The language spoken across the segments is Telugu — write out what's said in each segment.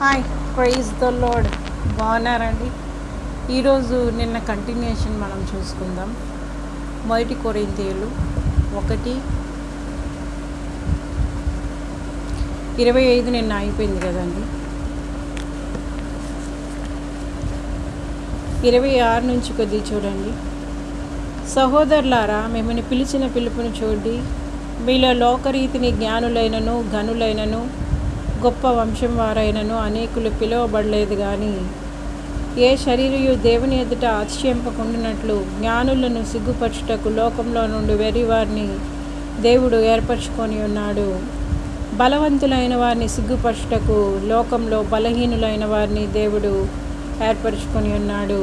హాయ్ ప్రైజ్ ద లోడ్ బాగున్నారండి? ఈరోజు నిన్న కంటిన్యూషన్ మనం చూసుకుందాం. మొదటి కొరింతేలు ఒకటి ఇరవై ఐదు నిన్న అయిపోయింది కదండి. ఇరవై ఆరు నుంచి కొద్ది చూడండి. సహోదరులారా మిమ్మల్ని పిలిచిన పిలుపును చూడండి. మీలో లోకరీతిని జ్ఞానులైనను గనులైనను గొప్ప వంశం వారైనను అనేకులు పిలువబడలేదు కానీ ఏ శరీరయు దేవుని ఎదుట అతిశయింపకుండినట్లు జ్ఞానులను సిగ్గుపరచుటకు లోకంలో నుండి వెర్రివారిని దేవుడు ఏర్పరచుకొని ఉన్నాడు. బలవంతులైన వారిని సిగ్గుపరచుటకు లోకంలో బలహీనులైన వారిని దేవుడు ఏర్పరచుకొని ఉన్నాడు.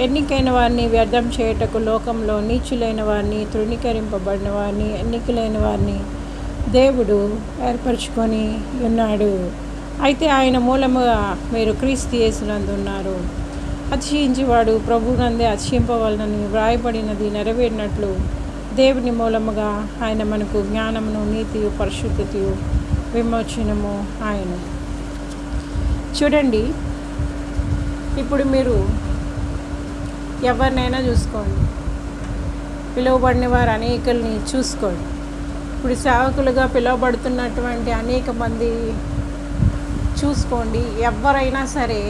ఎన్నికైన వారిని వ్యర్థం చేయుటకు లోకంలో నీచులైన వారిని తృణీకరింపబడిన వారిని ఎన్నికలైన వారిని దేవుడు ఏర్పరచుకొని ఉన్నాడు. అయితే ఆయన మూలముగా మీరు క్రీస్తు యేసునందు ఉన్నారు. అతిశయించేవాడు ప్రభునందే అతిశయింపవలనని వ్రాయబడినది నెరవేరినట్లు దేవుని మూలముగా ఆయన మనకు జ్ఞానమును నీతియు పరిశుద్ధతయు విమోచనము ఆయన. చూడండి ఇప్పుడు మీరు ఎవరినైనా చూసుకోండి. పిలువబడిన వారు అనేకల్ని చూసుకోండి. ఇప్పుడు సేవకులుగా పిలువబడుతున్నటువంటి అనేక మంది చూసుకోండి. ఎవరైనా సరే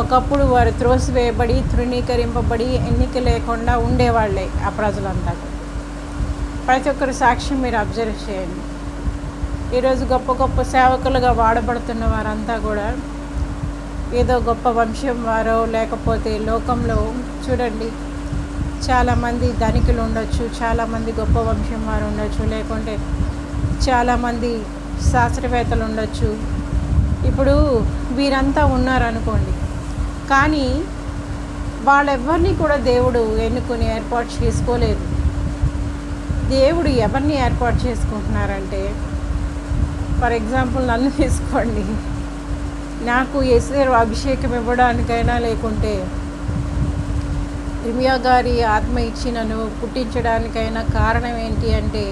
ఒకప్పుడు వారు త్రోసివేయబడి తృణీకరింపబడి ఎన్నిక లేకుండా ఉండేవాళ్ళే ఆ ప్రజలంతా. ప్రతి ఒక్కరి సాక్ష్యం మీరు అబ్జర్వ్ చేయండి. ఈరోజు గొప్ప గొప్ప సేవకులుగా వాడబడుతున్న వారంతా కూడా ఏదో గొప్ప వంశం వారో లేకపోతే లోకంలో చూడండి చాలామంది ధనికులు ఉండొచ్చు చాలామంది గొప్ప వంశం వారు ఉండొచ్చు లేకుంటే చాలామంది శాస్త్రవేత్తలు ఉండొచ్చు. ఇప్పుడు వీరంతా ఉన్నారనుకోండి. కానీ వాళ్ళెవరిని కూడా దేవుడు ఎన్నుకొని ఏర్పాటు చేసుకోలేదు. దేవుడు ఎవరిని ఏర్పాటు చేసుకుంటున్నారంటే ఫర్ ఎగ్జాంపుల్ నన్ను తీసుకోండి. నాకు ఎస్ఆర్ అభిషేకం ఇవ్వడానికైనా లేకుంటే రిమియా గారి ఆత్మ ఇచ్చినను పుట్టించడానికైనా కారణం ఏంటి అంటే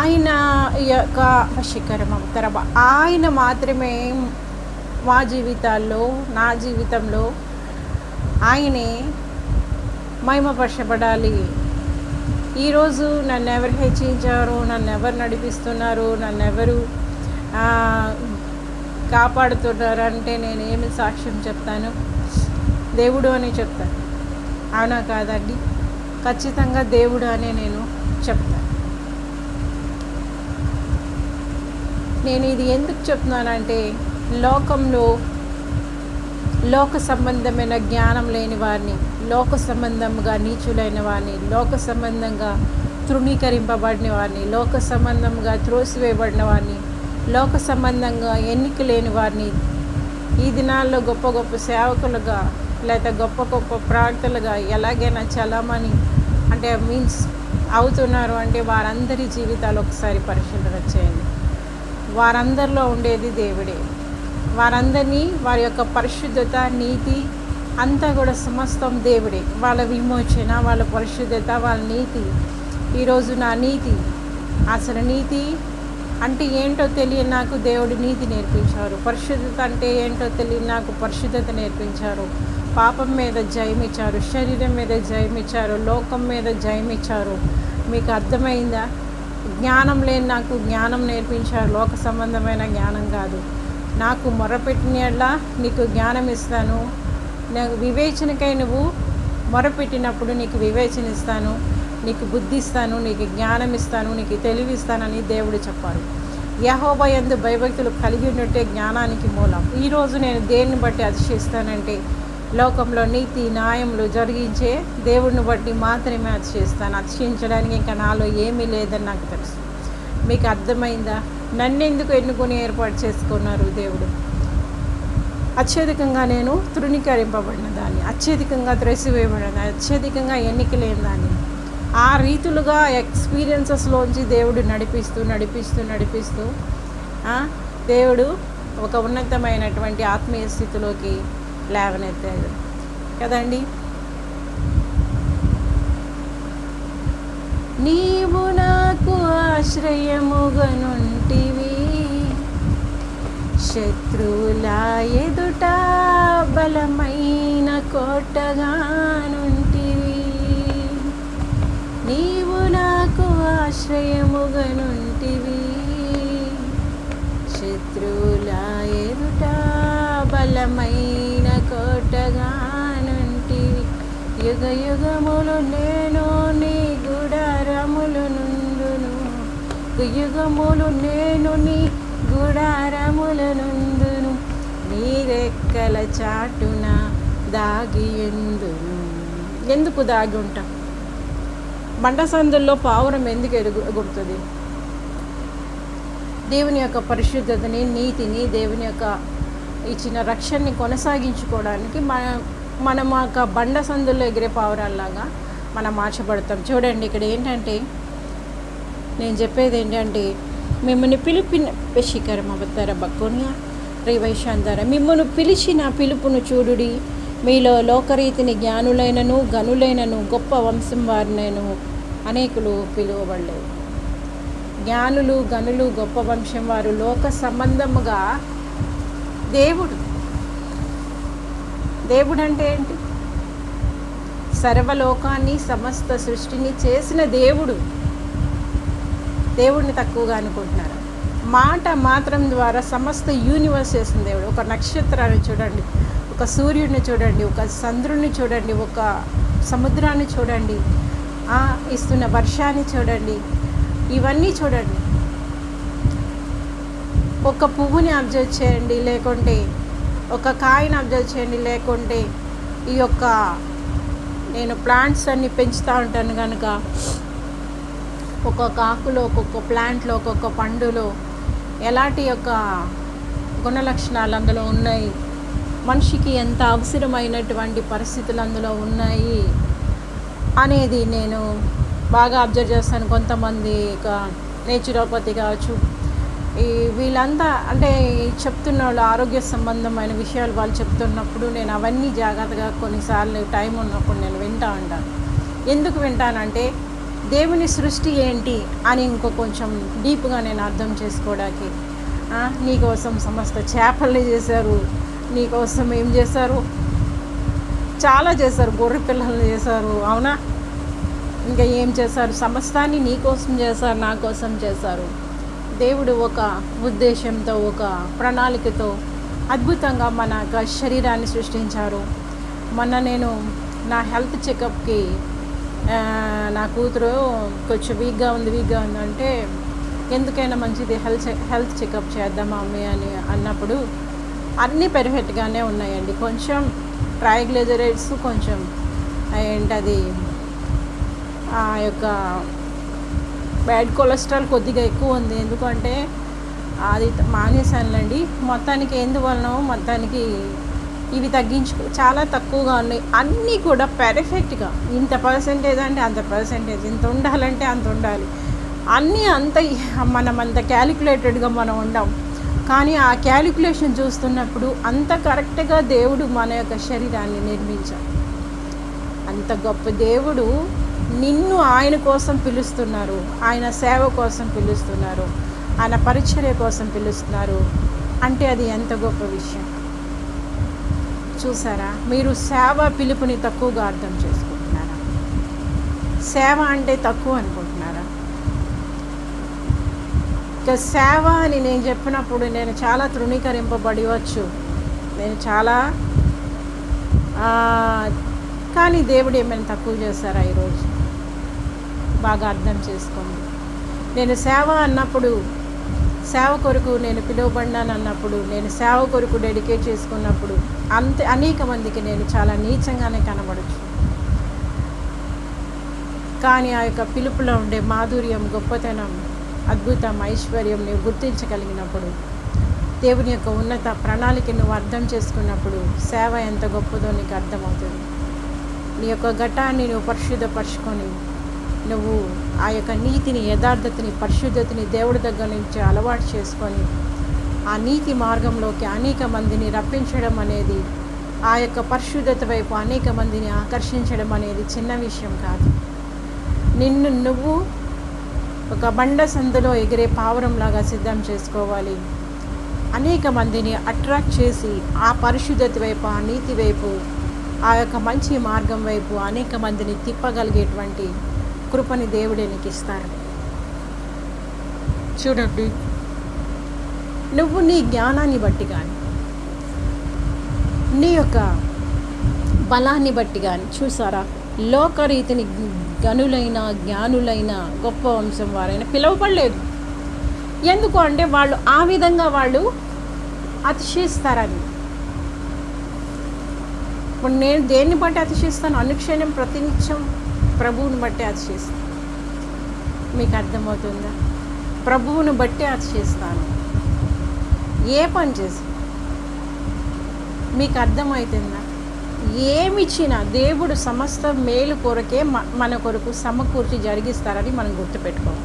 ఆయన యొక్క శిఖరం అవతరమ ఆయన మాత్రమే మా జీవితాల్లో నా జీవితంలో ఆయనే మహిమపరచబడాలి. ఈరోజు నన్ను ఎవరు హెచ్చించారు నన్ను ఎవరు నడిపిస్తున్నారు నన్ను ఎవరు కాపాడుతున్నారు అంటే నేను ఏమి సాక్ష్యం చెప్తాను. దేవుడు అని చెప్తాను అవునా కాదండి? ఖచ్చితంగా దేవుడు అనే నేను చెప్తాను నేను ఇది ఎందుకు చెప్తున్నానంటే లోకంలో లోక సంబంధమైన జ్ఞానం లేని వారిని లోక సంబంధంగా నీచులైన వారిని లోక సంబంధంగా తృణీకరింపబడిన వారిని లోక సంబంధంగా త్రోసివేయబడిన వారిని లోక సంబంధంగా ఎన్నిక లేని వారిని ఈ దినాల్లో గొప్ప గొప్ప సేవకులుగా లేకపోతే గొప్ప గొప్ప ప్రాక్తలుగా ఎలాగైనా చలామణి అంటే మీన్స్ అవుతున్నారు అంటే వారందరి జీవితాలు ఒకసారి పరిశీలన చేయండి. వారందరిలో ఉండేది దేవుడే. వారందరినీ వారి యొక్క పరిశుద్ధత నీతి అంతా కూడా సమస్తం దేవుడే. వాళ్ళ విమోచన వాళ్ళ పరిశుద్ధత వాళ్ళ నీతి. ఈరోజు నా నీతి. అసలు నీతి అంటే ఏంటో తెలియని నాకు దేవుడి నీతి నేర్పించారు. పరిశుద్ధత అంటే ఏంటో తెలియని నాకు పరిశుద్ధత నేర్పించారు. పాపం మీద జయమిచ్చారు శరీరం మీద జయమిచ్చారు లోకం మీద జయమిచ్చారు. మీకు అర్థమైందా? జ్ఞానం లేని నాకు జ్ఞానం నేర్పించారు. లోక సంబంధమైన జ్ఞానం కాదు. నాకు మొరపెట్టినలా నీకు జ్ఞానం ఇస్తాను. నాకు వివేచనకై నువ్వు మొరపెట్టినప్పుడు నీకు వివేచన ఇస్తాను. నీకు బుద్ధి ఇస్తాను. నీకు జ్ఞానం ఇస్తాను. నీకు తెలివి ఇస్తానని దేవుడు చెప్పారు. యహోబా ఎందు భయభక్తులు కలిగి ఉన్నట్టే జ్ఞానానికి మూలం. ఈరోజు నేను దేన్ని బట్టి అతిశయిస్తానంటే లోకంలో నీతి న్యాయములు జరిగించే దేవుడిని బట్టి మాత్రమే అతిశయిస్తాను అతిశయించడానికి ఇంకా నాలో ఏమీ లేదని నాకు తెలుసు. మీకు అర్థమైందా? నన్ను ఎందుకు ఎన్నుకొని ఏర్పాటు చేసుకున్నారు దేవుడు? అత్యధికంగా నేను తృణీకరింపబడిన దాన్ని అత్యధికంగా త్రెసివేయబడిన దాన్ని అత్యధికంగా ఎన్నిక లేని దాన్ని. ఆ రీతులుగా ఎక్స్పీరియన్సెస్లోంచి దేవుడు నడిపిస్తూ నడిపిస్తూ నడిపిస్తూ దేవుడు ఒక ఉన్నతమైనటువంటి ఆత్మీయ స్థితిలోకి లేవనెత్తాడు కదండి? నీవు నాకు ఆశ్రయముగనుంటివి. శత్రువుల ఎదుట బలమైన కోటగానుంటివి. నీవు నాకు ఆశ్రయముగనుంటివి. శత్రువుల ఎదుట బలమైన యుగములు నేను నీ గుడారములు నుండును యుగములు నేను నీ గుడారముల నుండును నీ రెక్కల చాటున దాగి ఎందును ఎందుకు దాగి ఉంటాం? బండసందుల్లో పావురం ఎందుకు ఎరుగు ఎగురుతుంది? దేవుని యొక్క పరిశుద్ధతని నీతిని దేవుని యొక్క ఇచ్చిన రక్షణని కొనసాగించుకోవడానికి మన మనం ఒక బండ సందుల్లో ఎగిరే పావురాల్లాగా మనం మార్చబడతాం. చూడండి ఇక్కడ ఏంటంటే నేను చెప్పేది ఏంటంటే మిమ్మల్ని పిలిపిన శిఖరం అవతార బక్కునియా రేవైశాంతర మిమ్మల్ని పిలిచిన పిలుపును చూడుడి. మీలో లోకరీతిని జ్ఞానులైనను గనులైనను గొప్ప వంశం వారినైను అనేకులు పిలువబడలేదు. జ్ఞానులు గనులు గొప్ప వంశం వారు లోక సంబంధముగా దేవుడు దేవుడు అంటే ఏంటి? సర్వలోకాన్ని సమస్త సృష్టిని చేసిన దేవుడు. దేవుడిని తక్కువగా అనుకుంటున్నారు? మాట మాత్రం ద్వారా సమస్త యూనివర్స్ చేసిన దేవుడు. ఒక నక్షత్రాన్ని చూడండి ఒక సూర్యుడిని చూడండి ఒక చంద్రుడిని చూడండి ఒక సముద్రాన్ని చూడండి ఆ, ఇస్తున్న వర్షాన్ని చూడండి ఇవన్నీ చూడండి. ఒక పువ్వుని అబ్జర్వ్ చేయండి లేకుంటే ఒక కాయని అబ్జర్వ్ చేయండి లేకుంటే ఈ యొక్క నేను ప్లాంట్స్ అన్ని పెంచుతూ ఉంటాను కనుక ఒక్కొక్క ఆకులో ఒక్కొక్క ప్లాంట్లో ఒక్కొక్క పండులో ఎలాంటి యొక్క గుణ లక్షణాలు అందులో ఉన్నాయి? మనిషికి ఎంత అవసరమైనటువంటి పరిస్థితులు అందులో ఉన్నాయి అనేది నేను బాగా అబ్జర్వ్ చేస్తాను. కొంతమంది ఇక నేచురోపతి కావచ్చు ఈ వీళ్ళంతా అంటే చెప్తున్న వాళ్ళు ఆరోగ్య సంబంధమైన విషయాలు వాళ్ళు చెప్తున్నప్పుడు నేను అవన్నీ జాగ్రత్తగా కొన్నిసార్లు టైం ఉన్నప్పుడు నేను వింటా ఉంటాను ఎందుకు వింటానంటే దేవుని సృష్టి ఏంటి అని ఇంకో కొంచెం డీప్గా నేను అర్థం చేసుకోవడానికి. నీకోసం సమస్త చేపల్ని చేశారు నీకోసం ఏం చేశారు? చాలా చేశారు గొర్రె పిల్లల్ని చేశారు అవునా? ఇంకా ఏం చేశారు? సమస్తాన్ని నీకోసం చేశారు నా కోసం చేశారు. దేవుడు ఒక ఉద్దేశంతో ఒక ప్రణాళికతో అద్భుతంగా మన యొక్క శరీరాన్ని సృష్టించారు. మొన్న నేను నా హెల్త్ చెకప్కి నా కూతురు కొంచెం వీక్గా ఉంది వీక్గా ఉందంటే ఎందుకైనా మంచిది హెల్త్ హెల్త్ చెకప్ చేద్దాం మమ్మీ అని అన్నప్పుడు అన్నీ పెర్ఫెక్ట్గానే ఉన్నాయండి. కొంచెం ట్రైగ్లెజరేట్స్ కొంచెం ఏంటది ఆ యొక్క బ్యాడ్ కొలెస్ట్రాల్ కొద్దిగా ఎక్కువ ఉంది. ఎందుకంటే అది మానేశానులేండి. మొత్తానికి ఎందువలన మొత్తానికి ఇవి తగ్గించుకో చాలా తక్కువగా ఉన్నాయి. అన్నీ కూడా పెర్ఫెక్ట్గా ఇంత పర్సెంటేజ్ అంటే అంత పర్సెంటేజ్ ఇంత ఉండాలంటే అంత ఉండాలి. అన్నీ అంత మనం అంత క్యాలిక్యులేటెడ్గా మనం ఉండం. కానీ ఆ క్యాలిక్యులేషన్ చూస్తున్నప్పుడు అంత కరెక్ట్గా దేవుడు మన యొక్క శరీరాన్ని నిర్మించాడు. అంత గొప్ప దేవుడు నిన్ను ఆయన కోసం పిలుస్తున్నారు. ఆయన సేవ కోసం పిలుస్తున్నారు. ఆయన పరిచర్య కోసం పిలుస్తున్నారు. అంటే అది ఎంత గొప్ప విషయం. చూసారా? మీరు సేవ పిలుపుని తక్కువగా అర్థం చేసుకుంటున్నారా? సేవ అంటే తక్కువ అనుకుంటున్నారా? ఇక సేవ అని నేను చెప్పినప్పుడు నేను చాలా తృణీకరింపబడివచ్చు. నేను చాలా కానీ దేవుడు ఏమైనా తక్కువ చేశారా ఈరోజు? బాగా అర్థం చేసుకోండి. నేను సేవ అన్నప్పుడు సేవ కొరకు నేను పిలువబడినాను అన్నప్పుడు నేను సేవ కొరకు డెడికేట్ చేసుకున్నప్పుడు అంత అనేక మందికి నేను చాలా నీచంగానే కనబడచ్చు. కానీ ఆ యొక్క పిలుపులో ఉండే మాధుర్యం గొప్పతనం అద్భుతం ఐశ్వర్యం నువ్వు గుర్తించగలిగినప్పుడు దేవుని యొక్క ఉన్నత ప్రణాళిక నువ్వు అర్థం చేసుకున్నప్పుడు సేవ ఎంత గొప్పదో నీకు అర్థమవుతుంది. నీ యొక్క ఘటాన్ని నువ్వు పరిశుద్ధపరచుకొని నువ్వు ఆ యొక్క నీతిని యథార్థతని పరిశుద్ధతని దేవుడి దగ్గర నుంచి అలవాటు చేసుకొని ఆ నీతి మార్గంలోకి అనేక మందిని రప్పించడం అనేది ఆ యొక్క పరిశుద్ధత వైపు అనేక మందిని ఆకర్షించడం అనేది చిన్న విషయం కాదు. నిన్ను నువ్వు ఒక బండ సందులో ఎగిరే పావురంలాగా సిద్ధం చేసుకోవాలి. అనేక మందిని అట్రాక్ట్ చేసి ఆ పరిశుద్ధత వైపు ఆ నీతి వైపు ఆ యొక్క మంచి మార్గం వైపు అనేక మందిని తిప్పగలిగేటువంటి కృపని దేవుడే నీకు ఇస్తారు చూడండి. నువ్వు నీ జ్ఞానాన్ని బట్టి కానీ నీ యొక్క బలాన్ని బట్టి కానీ చూసారా? లోకరీతిని గనులైన జ్ఞానులైన గొప్ప వంశం వారైనా పిలువపడలేదు ఎందుకు అంటే వాళ్ళు ఆ విధంగా వాళ్ళు అతిశయిస్తారని. ఇప్పుడు నేను దేన్ని బట్టి అతిశయిస్తాను? అనుక్షణం ప్రతినిత్యం ప్రభువుని బట్టి అది చేస్తాను మీకు అర్థమవుతుందా? ప్రభువుని బట్టి అది చేస్తాను. ఏ పని చేసి? మీకు అర్థమవుతుందా? ఏమిచ్చినా దేవుడు సమస్త మేలు కొరకే మన కొరకు సమకూర్చి జరిగిస్తారని మనం గుర్తుపెట్టుకోవాలి.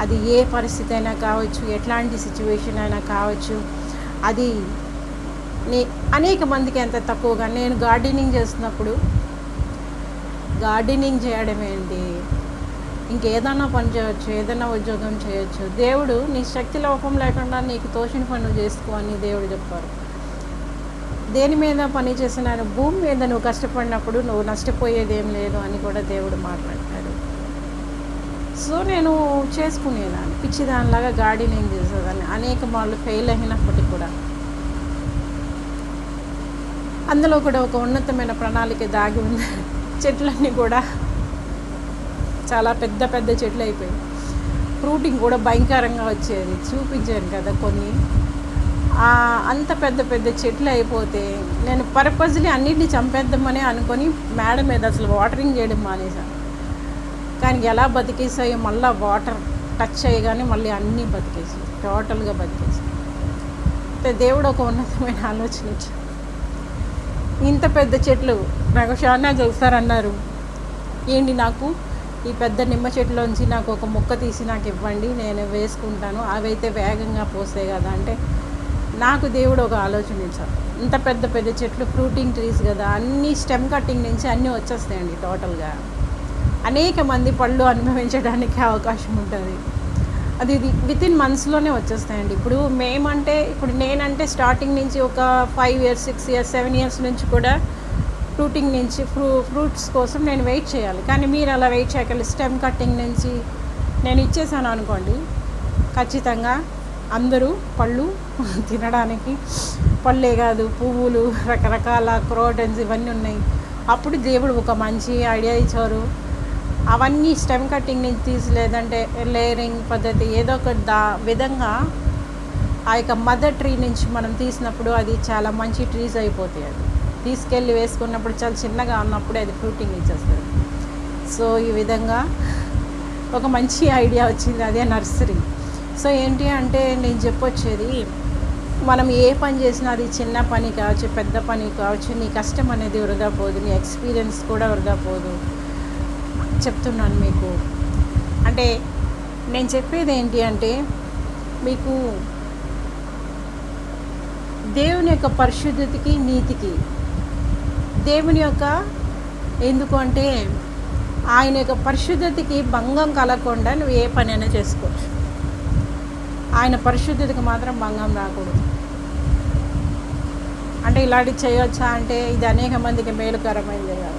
అది ఏ పరిస్థితి అయినా కావచ్చు ఎట్లాంటి సిచ్యువేషన్ అయినా కావచ్చు అది నే అనేక మందికి ఎంత తక్కువగా. నేను గార్డెనింగ్ చేస్తున్నప్పుడు గార్డెనింగ్ చేయడం ఏంటి? ఇంకేదన్నా పని చేయొచ్చు ఏదైనా ఉద్యోగం చేయొచ్చు. దేవుడు నీ శక్తి లోపం లేకుండా నీకు తోచిన పనులు చేసుకో అని దేవుడు చెప్పారు దేని మీద పని చేసిన భూమి మీద నువ్వు కష్టపడినప్పుడు నువ్వు నష్టపోయేది ఏం లేదు అని కూడా దేవుడు మాట్లాడతాడు. సో నేను చేసుకునేదాన్ని పిచ్చి దానిలాగా గార్డెనింగ్ చేసేదాన్ని. అనేక మార్లు ఫెయిల్ అయినప్పటికీ కూడా. అందులో కూడా ఒక ఉన్నతమైన ప్రణాళిక దాగి ఉంది. చెట్లన్నీ కూడా చాలా పెద్ద పెద్ద చెట్లు అయిపోయాయి. ఫ్రూటింగ్ కూడా భయంకరంగా వచ్చేది. చూపించాను కదా కొన్ని. అంత పెద్ద పెద్ద చెట్లు అయిపోతే నేను పర్పస్లీ అన్నిటిని చంపేద్దామని అనుకొని మేడ మీద అసలు వాటరింగ్ చేయడం మానేశాను. కానీ ఎలా బతికేసాయో మళ్ళీ వాటర్ టచ్ అయ్యగానే మళ్ళీ అన్నీ బతికేసాయి టోటల్గా బతికేసాయి అయితే దేవుడు ఒక ఉన్నతమైన ఆలోచన ఇచ్చాడు. ఇంత పెద్ద చెట్లు నాకు చాలా చూస్తారన్నారు. ఏంటి నాకు? ఈ పెద్ద నిమ్మ చెట్టులోంచి నాకు ఒక మొక్క తీసి నాకు ఇవ్వండి నేను వేసుకుంటాను అవైతే వేగంగా పోస్తాయి కదా అంటే నాకు దేవుడు ఒక ఆలోచన ఇచ్చారు ఇంత పెద్ద పెద్ద చెట్లు ఫ్రూటింగ్ ట్రీస్ కదా అన్ని స్టెమ్ కటింగ్ నుంచి అన్నీ వచ్చేస్తాయండి టోటల్గా. అనేక మంది పళ్ళు అనుభవించడానికి అవకాశం ఉంటుంది. అది విత్ ఇన్ మంత్స్లోనే వచ్చేస్తాయండి. ఇప్పుడు మేమంటే ఇప్పుడు నేనంటే స్టార్టింగ్ నుంచి ఒక five years six years seven years నుంచి కూడా ఫ్రూటింగ్ నుంచి ఫ్రూ ఫ్రూట్స్ కోసం నేను వెయిట్ చేయాలి. కానీ మీరు అలా వెయిట్ చేయగలి స్టెమ్ కట్టింగ్ నుంచి నేను ఇచ్చేసాను అనుకోండి ఖచ్చితంగా అందరూ పళ్ళు తినడానికి పళ్ళే కాదు పువ్వులు రకరకాల క్రోటన్స్ ఇవన్నీ ఉన్నాయి. అప్పుడు దేవుడు ఒక మంచి ఐడియా ఇచ్చారు. అవన్నీ స్టెమ్ కటింగ్ నుంచి తీసి లేదంటే లేయరింగ్ పద్ధతి ఏదో ఒక దా విధంగా ఆ యొక్క మదర్ ట్రీ నుంచి మనం తీసినప్పుడు అది చాలా మంచి ట్రీస్ అయిపోతాయి అది. తీసుకెళ్ళి వేసుకున్నప్పుడు చాలా చిన్నగా ఉన్నప్పుడు అది ఫ్రూటింగ్ ఇచ్చేస్తుంది. సో ఈ విధంగా ఒక మంచి ఐడియా వచ్చింది అదే నర్సరీ. సో ఏంటి అంటే నేను చెప్పొచ్చేది మనం ఏ పని చేసినా అది చిన్న పని కావచ్చు పెద్ద పని కావచ్చు నీ కష్టం అనేది వృధా పోదు నీ ఎక్స్పీరియన్స్ కూడా వృధా పోదు చెప్తున్నాను మీకు. అంటే నేను చెప్పేది ఏంటి అంటే మీకు దేవుని యొక్క పరిశుద్ధతకి నీతికి దేవుని యొక్క ఎందుకు అంటే ఆయన యొక్క పరిశుద్ధతకి భంగం కలగకుండా నువ్వు ఏ పనైనా చేసుకోవచ్చు. ఆయన పరిశుద్ధతకి మాత్రం భంగం రాకూడదు. అంటే ఇలాంటివి చేయొచ్చా అంటే ఇది అనేక మందికి మేలుకరమైంది కదా.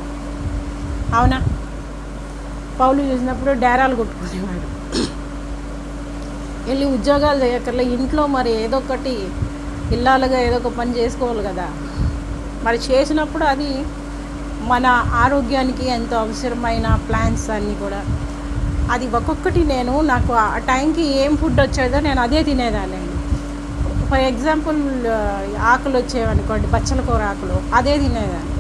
అవునా? పౌలు చూసినప్పుడు డేరాలు కొట్టుకునేవాడు వెళ్ళి ఉద్యోగాలు చేయక్కర్లే ఇంట్లో మరి ఏదో ఒకటి ఇల్లాలుగా ఏదో ఒక పని చేసుకోవాలి కదా. మరి చేసినప్పుడు అది మన ఆరోగ్యానికి ఎంతో అవసరమైన ప్లాన్స్ అన్నీ కూడా. అది ఒక్కొక్కటి నేను నాకు ఆ టైంకి ఏం ఫుడ్ వచ్చేదో నేను అదే తినేదాన్ని. ఫర్ ఎగ్జాంపుల్ ఆకులు వచ్చేవనుకోండి బచ్చల కూర ఆకులు అదే తినేదాన్ని.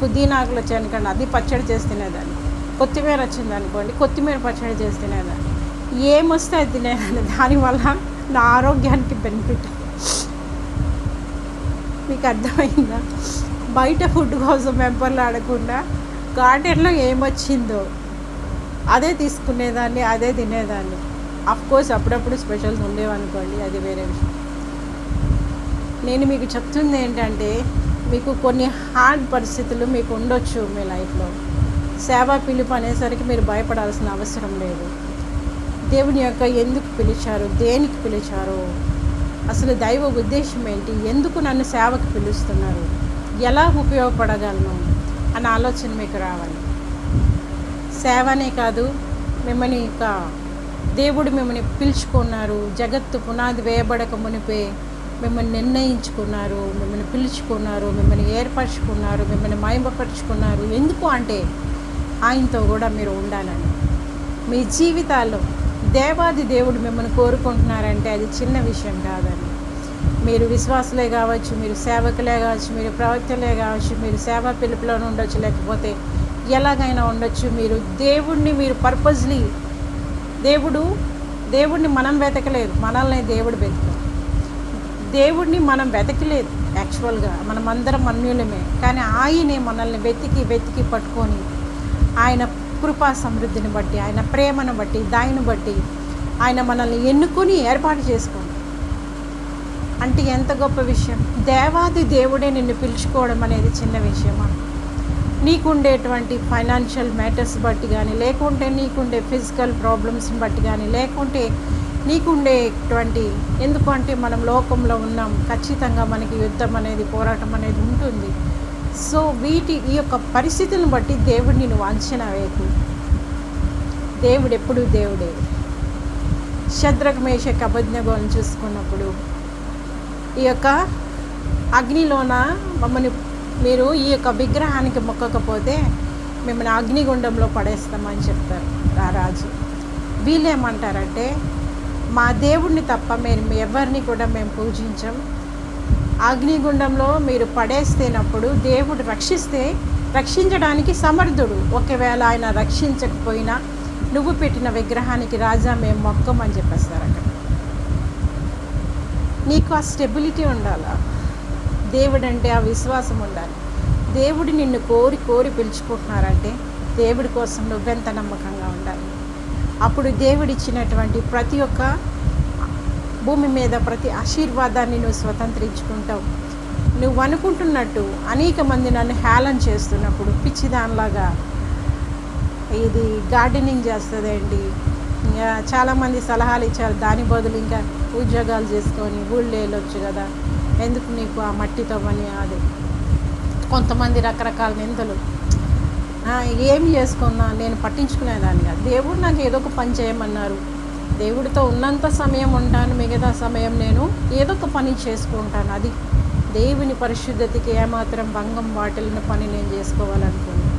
పుదీనా ఆకులు వచ్చాయనుకోండి అది పచ్చడి చేసి తినేదాన్ని. కొత్తిమీర వచ్చింది అనుకోండి కొత్తిమీర పచ్చడి చేసి తినేదాన్ని ఏమొస్తే అది తినేదాన్ని. దానివల్ల నా ఆరోగ్యానికి బెనిఫిట్ మీకు అర్థమైందా? బయట ఫుడ్ కోసం మెంబర్లు ఆడకుండా గార్డెన్లో ఏమొచ్చిందో అదే తీసుకునేదాన్ని అదే తినేదాన్ని. కోర్స్ అప్పుడప్పుడు స్పెషల్స్ ఉండేవనుకోండి అది వేరే విషయం. నేను మీకు చెప్తుంది ఏంటంటే మీకు కొన్ని హార్డ్ పరిస్థితులు మీకు ఉండొచ్చు మీ లైఫ్లో సేవా పిలుపు అనేసరికి మీరు భయపడాల్సిన అవసరం లేదు. దేవుని యొక్క ఎందుకు పిలిచారు? దేనికి పిలిచారు? అసలు దైవ ఉద్దేశం ఏంటి? ఎందుకు నన్ను సేవకు పిలుస్తున్నారు? ఎలా ఉపయోగపడగలను? అన్న ఆలోచన మీకు రావాలి. సేవనే కాదు మిమ్మల్ని ఇక దేవుడు మిమ్మల్ని పిలుచుకున్నారు. జగత్తు పునాది వేయబడక మునిపే మిమ్మల్ని నిర్ణయించుకున్నారు మిమ్మల్ని పిలుచుకున్నారు మిమ్మల్ని ఏర్పరచుకున్నారు మిమ్మల్ని మయంపరుచుకున్నారు ఎందుకు అంటే ఆయనతో కూడా మీరు ఉండాలని. మీ జీవితాల్లో దేవాది దేవుడు మిమ్మల్ని కోరుకుంటున్నారంటే అది చిన్న విషయం కాదండి. మీరు విశ్వాసులే కావచ్చు మీరు సేవకులే కావచ్చు మీరు ప్రవక్తలే కావచ్చు మీరు సేవా పిలుపులోనే ఉండొచ్చు లేకపోతే ఎలాగైనా ఉండొచ్చు. మీరు దేవుణ్ణి మీరు పర్పస్లీ దేవుడు దేవుడిని మనం వెతకలేదు మనల్ని దేవుడు వెతకలేదు దేవుడిని మనం వెతకలేదు యాక్చువల్గా మనం అందరం అన్యులమే. కానీ ఆయనే మనల్ని వెతికి వెతికి పట్టుకొని ఆయన కృపా సమృద్ధిని బట్టి ఆయన ప్రేమను బట్టి దాయిని బట్టి ఆయన మనల్ని ఎన్నుకొని ఏర్పాటు చేసుకోండి. అంటే ఎంత గొప్ప విషయం. దేవాది దేవుడే నిన్ను పిలుచుకోవడం అనేది చిన్న విషయమా? నీకుండేటువంటి ఫైనాన్షియల్ మ్యాటర్స్ బట్టి కానీ లేకుంటే నీకుండే ఫిజికల్ ప్రాబ్లమ్స్ని బట్టి కానీ లేకుంటే నీకుండేటువంటి ఎందుకంటే మనం లోకంలో ఉన్నాం ఖచ్చితంగా మనకి యుద్ధం అనేది పోరాటం అనేది ఉంటుంది. సో వీటి ఈ యొక్క పరిస్థితులను బట్టి దేవుడు నువ్వు అంచనా వేయకు. దేవుడు ఎప్పుడు దేవుడే. శద్రకమేష కబజ్ఞగోని చూసుకున్నప్పుడు ఈ యొక్క అగ్నిలోన మమ్మల్ని మీరు ఈ యొక్క విగ్రహానికి మొక్కకపోతే మిమ్మల్ని అగ్నిగుండంలో పడేస్తామని చెప్తారు ఆ రాజు. వీళ్ళేమంటారంటే మా దేవుడిని తప్ప మేము ఎవరిని కూడా మేము పూజించం. అగ్నిగుండంలో మీరు పడేస్తేనప్పుడు దేవుడు రక్షిస్తే రక్షించడానికి సమర్థుడు. ఒకవేళ ఆయన రక్షించకపోయినా నువ్వు పెట్టిన విగ్రహానికి రాజా మేము మొక్కమని చెప్పేస్తారు అక్కడ. నీకు ఆ స్టెబిలిటీ ఉండాలా? దేవుడు అంటే ఆ విశ్వాసం ఉండాలి. దేవుడు నిన్ను కోరి కోరి పిలుచుకుంటున్నారంటే దేవుడి కోసం నువ్వెంత నమ్మకంగా ఉండాలి? అప్పుడు దేవుడిచ్చినటువంటి ప్రతి ఒక్క భూమి మీద ప్రతి ఆశీర్వాదాన్ని నువ్వు స్వతంత్రించుకుంటావు. నువ్వు అనుకుంటున్నట్టు అనేక మంది నన్ను హేళన చేస్తున్నప్పుడు పిచ్చిదానిలాగా ఇది గార్డెనింగ్ చేస్తుందండి. ఇంకా చాలామంది సలహాలు ఇచ్చారు దాని బదులు ఇంకా ఉద్యోగాలు చేసుకొని ఊళ్ళో వెళ్ళొచ్చు కదా ఎందుకు నీకు ఆ మట్టితో పని అది? కొంతమంది రకరకాల నిందలు. ఏం చేసుకున్నా నేను పట్టించుకునేదాన్ని కాదు. దేవుడు నాకు ఏదో ఒక పని చేయమన్నారు. దేవుడితో ఉన్నంత సమయం ఉంటాను మిగతా సమయం నేను ఏదో ఒక పని చేసుకుంటాను. అది దేవుని పరిశుద్ధతకి ఏమాత్రం భంగం వాటిల్లిన పని నేను చేసుకోవాలనుకున్నాను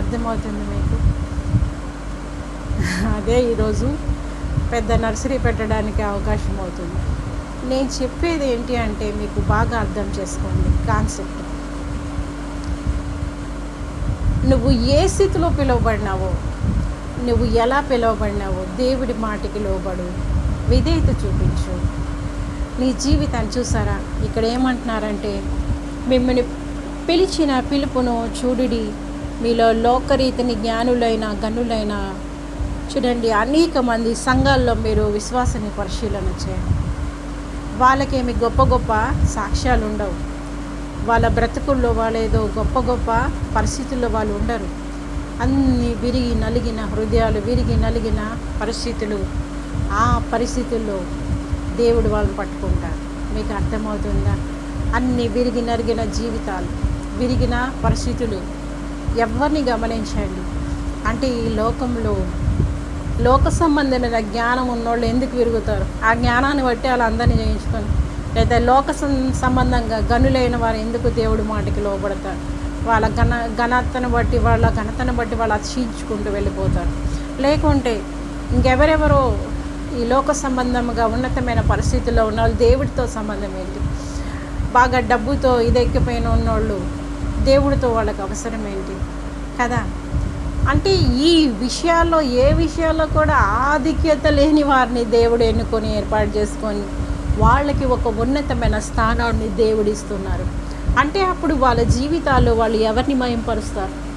అర్థమవుతుంది మీకు? అదే ఈరోజు పెద్ద నర్సరీ పెట్టడానికి అవకాశం అవుతుంది. నేను చెప్పేది ఏంటి అంటే మీకు బాగా అర్థం చేసుకోండి కాన్సెప్ట్. నువ్వు ఏ స్థితిలో పిలువబడినావో నువ్వు ఎలా పిలువబడినావో దేవుడి మాటికి లోబడు. విధేయత చూపించు. నీ జీవితాన్ని చూసారా? ఇక్కడ ఏమంటున్నారంటే మిమ్మల్ని పిలిచిన పిలుపును చూడుడి. మీలో లోకరీతిని జ్ఞానులైన గనులైన చూడండి అనేక మంది సంఘాల్లో మీరు విశ్వాసాన్ని పరిశీలన చేయండి. వాళ్ళకేమి గొప్ప గొప్ప సాక్ష్యాలు ఉండవు. వాళ్ళ బ్రతుకుల్లో వాళ్ళేదో గొప్ప గొప్ప పరిస్థితుల్లో వాళ్ళు ఉండరు. అన్ని విరిగి నలిగిన హృదయాలు విరిగి నలిగిన పరిస్థితులు. ఆ పరిస్థితుల్లో దేవుడు వాళ్ళని పట్టుకుంటారు మీకు అర్థమవుతుందా? అన్ని విరిగి నరిగిన జీవితాలు విరిగిన పరిస్థితులు ఎవరిని గమనించండి? అంటే ఈ లోకంలో లోక సంబంధమైన జ్ఞానం ఉన్నోళ్ళు ఎందుకు విరుగుతారు? ఆ జ్ఞానాన్ని బట్టి వాళ్ళందరినీ చేయించుకొని లేదా లోక సంబంధంగా గనులైన వారు ఎందుకు దేవుడి మాటకి లోబడతారు? వాళ్ళ ఘన ఘనతను బట్టి వాళ్ళ ఘనతను బట్టి వాళ్ళు అతిశించుకుంటూ వెళ్ళిపోతారు. లేకుంటే ఇంకెవరెవరో ఈ లోక సంబంధంగా ఉన్నతమైన పరిస్థితుల్లో ఉన్న వాళ్ళు దేవుడితో సంబంధం ఏంటి? బాగా డబ్బుతో ఇదెక్కిపోయిన ఉన్నోళ్ళు దేవుడితో వాళ్ళకి అవసరం ఏంటి? కదా? అంటే ఈ విషయాల్లో ఏ విషయాల్లో కూడా ఆధిక్యత లేని వారిని దేవుడు ఎన్నుకొని ఏర్పాటు చేసుకొని వాళ్ళకి ఒక ఉన్నతమైన స్థానాన్ని దేవుడిస్తున్నారు అంటే అప్పుడు వాళ్ళ జీవితాల్లో వాళ్ళు ఎవరిని మయంపరుస్తారు?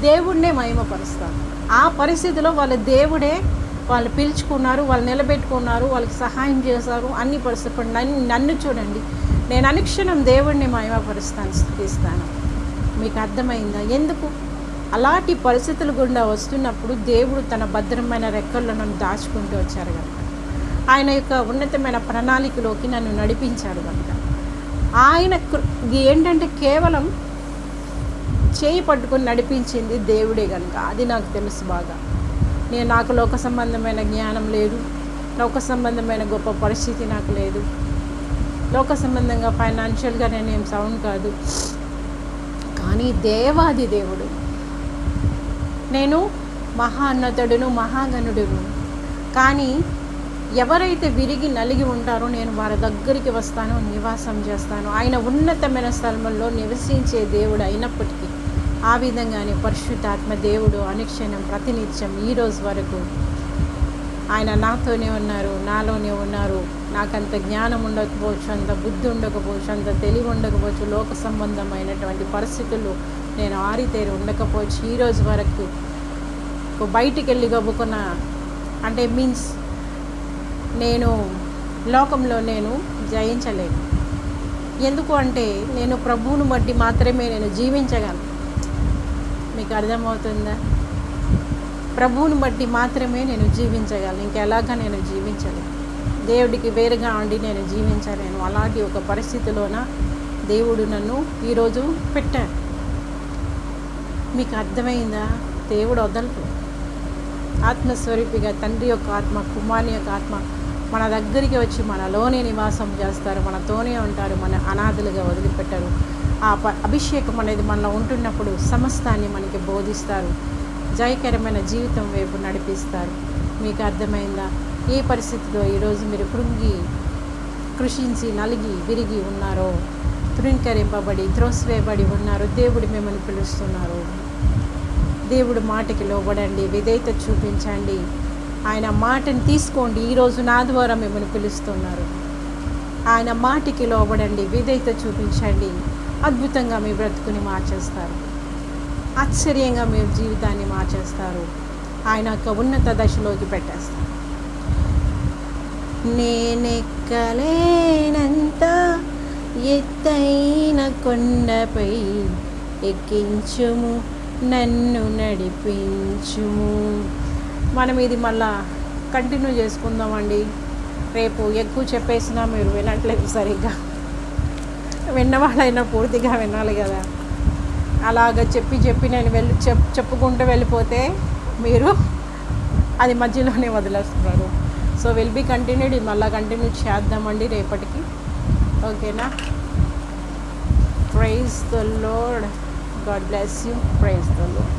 దేవుడినే మహిమపరుస్తారు. ఆ పరిస్థితిలో వాళ్ళ దేవుడే వాళ్ళు పిలుచుకున్నారు వాళ్ళు నిలబెట్టుకున్నారు వాళ్ళకి సహాయం చేశారు అన్ని పరిస్థితులు. నన్ను నన్ను చూడండి. నేను అనుక్షణం దేవుడిని మయమపరుస్తాను స్థుతిస్తాను. మీకు అర్థమైందా? ఎందుకు? అలాంటి పరిస్థితులు గుండా వస్తున్నప్పుడు దేవుడు తన భద్రమైన రెక్కల్లో నన్ను దాచుకుంటూ వచ్చారు కనుక. ఆయన యొక్క ఉన్నతమైన ప్రణాళికలోకి నన్ను నడిపించాడు కనుక. ఆయన ఇది ఏంటంటే కేవలం చేయి పట్టుకొని నడిపించింది దేవుడే కనుక అది నాకు తెలుసు బాగా. నేను నాకు లోక సంబంధమైన జ్ఞానం లేదు. లోక సంబంధమైన గొప్ప పరిస్థితి నాకు లేదు. లోక సంబంధంగా ఫైనాన్షియల్గా నేనేం సౌండ్ కాదు. కానీ దేవాది దేవుడు. నేను మహాన్నతుడును మహాగణుడును. కానీ ఎవరైతే విరిగి నలిగి ఉంటారో నేను వారి దగ్గరికి వస్తాను నివాసం చేస్తాను. ఆయన ఉన్నతమైన స్థలంలో నివసించే దేవుడు అయినప్పటికీ ఆ విధంగానే పరిశుద్ధాత్మ దేవుడు అనుక్షణం ప్రతినిత్యం ఈరోజు వరకు ఆయన నాతోనే ఉన్నారు నాలోనే ఉన్నారు. నాకంత జ్ఞానం ఉండకపోవచ్చు అంత బుద్ధి ఉండకపోవచ్చు అంత తెలివి ఉండకపోవచ్చు లోక సంబంధమైనటువంటి పరిస్థితులు నేను ఆరితేరి ఉండకపోవచ్చు. ఈరోజు వరకు బయటికి వెళ్ళి గబ్బుకున్న అంటే మీన్స్ నేను లోకంలో నేను జయించలేను. ఎందుకు అంటే నేను ప్రభువును బట్టి మాత్రమే నేను జీవించగలను. మీకు అర్థమవుతుందా? ప్రభువును బట్టి మాత్రమే నేను జీవించగలను. ఇంకెలాగా నేను జీవించలేను? దేవుడికి వేరుగా ఉండి నేను జీవించలేను. అలాంటి ఒక పరిస్థితిలోన దేవుడు నన్ను ఈరోజు పెట్టాను మీకు అర్థమైందా? దేవుడు వదలరు ఆత్మస్వరూపిగా తండ్రి యొక్క ఆత్మ కుమారుని యొక్క ఆత్మ మన దగ్గరికి వచ్చి మనలోనే నివాసం చేస్తారు మనతోనే ఉంటారు మన అనాథలుగా వదిలిపెట్టరు. ఆ ప అభిషేకం అనేది మనలో ఉంటున్నప్పుడు సమస్తాన్ని మనకి బోధిస్తారు. జయకరమైన జీవితం వైపు నడిపిస్తారు. మీకు అర్థమైందా? ఏ పరిస్థితిలో ఈరోజు మీరు కృంగి కృషించి నలిగి విరిగి ఉన్నారో తృణీకరింపబడి త్రోసివేయబడి ఉన్నారు దేవుడు మిమ్మల్ని పిలుస్తున్నారు. దేవుడు మాటకి లోబడండి విధేయత చూపించండి. ఆయన మాటని తీసుకోండి. ఈరోజు నా ద్వారా మిమ్మల్ని పిలుస్తున్నారు. ఆయన మాటికి లోబడండి. విధేయత చూపించండి. అద్భుతంగా మీ బ్రతుకుని మార్చేస్తారు. ఆశ్చర్యంగా మీ జీవితాన్ని మార్చేస్తారు. ఆయన యొక్క ఉన్నత దశలోకి పెట్టేస్తారు. నేనెక్కలేనంత ఎత్తైన కొండపై ఎక్కించుము. నన్ను నడిపించుము. మనం ఇది మళ్ళా కంటిన్యూ చేసుకుందామండి. రేపు ఎక్కువ చెప్పేసినా మీరు వినట్లేదు సరిగ్గా. విన్నవాళ్ళైనా పూర్తిగా వినాలి కదా. అలాగ చెప్పి చెప్పి నేను వెళ్ళి చెప్ చెప్పుకుంటూ వెళ్ళిపోతే మీరు అది మధ్యలోనే వదిలేస్తున్నారు. సో విల్ బీ కంటిన్యూడ్ ఇది మళ్ళీ కంటిన్యూ చేద్దామండి రేపటికి. ఓకేనా? Praise the Lord God bless you praise the Lord